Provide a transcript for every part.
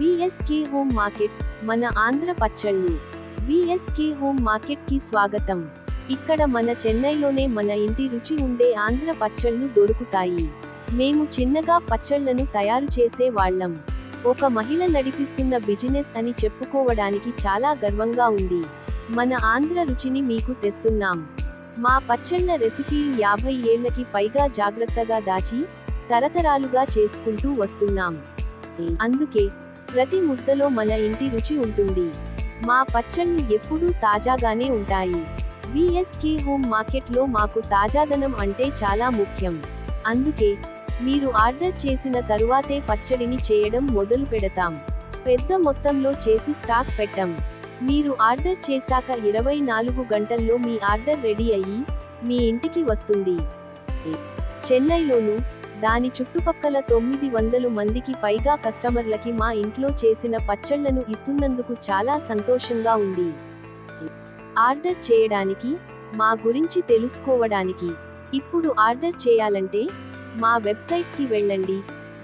VSK home market మన ఆంధ్ర పచ్చళ్ళు. VSK home మార్కెట్కి స్వాగతం. ఇక్కడ మన చెన్నైలోనే మన ఇంటి రుచి ఉండే ఆంధ్ర పచ్చళ్ళు దొరుకుతాయి. మేము చిన్నగా పచ్చళ్ళను తయారు చేసే వాళ్ళం. ఒక మహిళ నడిపిస్తున్న బిజినెస్ అని చెప్పుకోవడానికి చాలా గర్వంగా ఉంది. మన ఆంధ్ర రుచిని మీకు తెస్తున్నాం. మా పచ్చళ్ళ రెసిపీలు యాభై ఏళ్ళకి పైగా జాగ్రత్తగా దాచి తరతరాలుగా చేసుకుంటూ వస్తున్నాం. అందుకే ప్రతి ముద్దలో మన ఇంటి రుచి ఉంటుంది. మా పచ్చళ్ళు ఎప్పుడూ తాజాగానే ఉంటాయి. విఎస్కే హోమ్ మార్కెట్లో మాకు తాజాదనం అంటే చాలా ముఖ్యం. అందుకే మీరు ఆర్డర్ చేసిన తరువాతే పచ్చడిని చేయడం మొదలు పెడతాం. పెద్ద మొత్తంలో చేసి స్టాక్ పెట్టం. మీరు ఆర్డర్ చేశాక ఇరవై నాలుగు గంటల్లో మీ ఆర్డర్ రెడీ అయ్యి మీ ఇంటికి వస్తుంది. చెన్నైలోను దాని చుట్టుపక్కల తొమ్మిది వందలు మందికి పైగా కస్టమర్లకి మా ఇంట్లో చేసిన పచ్చళ్ళను ఇస్తున్నందుకు చాలా సంతోషంగా ఉంది. ఆర్డర్ చేయడానికి మా గురించి తెలుసుకోవడానికి. ఇప్పుడు ఆర్డర్ చేయాలంటే మా వెబ్సైట్కి వెళ్ళండి.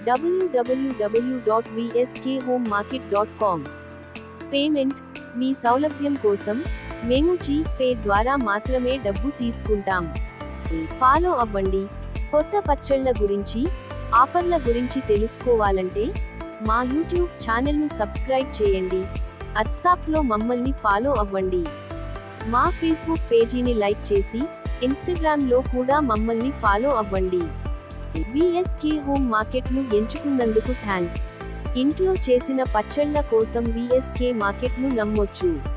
డబ్ల్యూడబ్ల్యూడబ్ల్యూ dot VSK home market dot com. Payment మీ సౌలభ్యం కోసం మేము జీ పే ద్వారా మాత్రమే డబ్బు తీసుకుంటాం. ఫాలో అవ్వండి. కొత్త పచ్చళ్ళ గురించి ఆఫర్ల గురించి తెలుసుకోవాలంటే మా యూట్యూబ్ ఛానల్ను సబ్స్క్రైబ్ చేయండి. అట్సాప్లో మమ్మల్ని ఫాలో అవ్వండి. మా ఫేస్బుక్ పేజీని లైక్ చేసి ఇన్స్టాగ్రామ్లో కూడా మమ్మల్ని ఫాలో అవ్వండి. విఎస్కే హోమ్ మార్కెట్ను ఎంచుకున్నందుకు థ్యాంక్స్ ఇంట్లో చేసిన పచ్చళ్ళ కోసం విఎస్కే మార్కెట్ను నమ్మొచ్చు.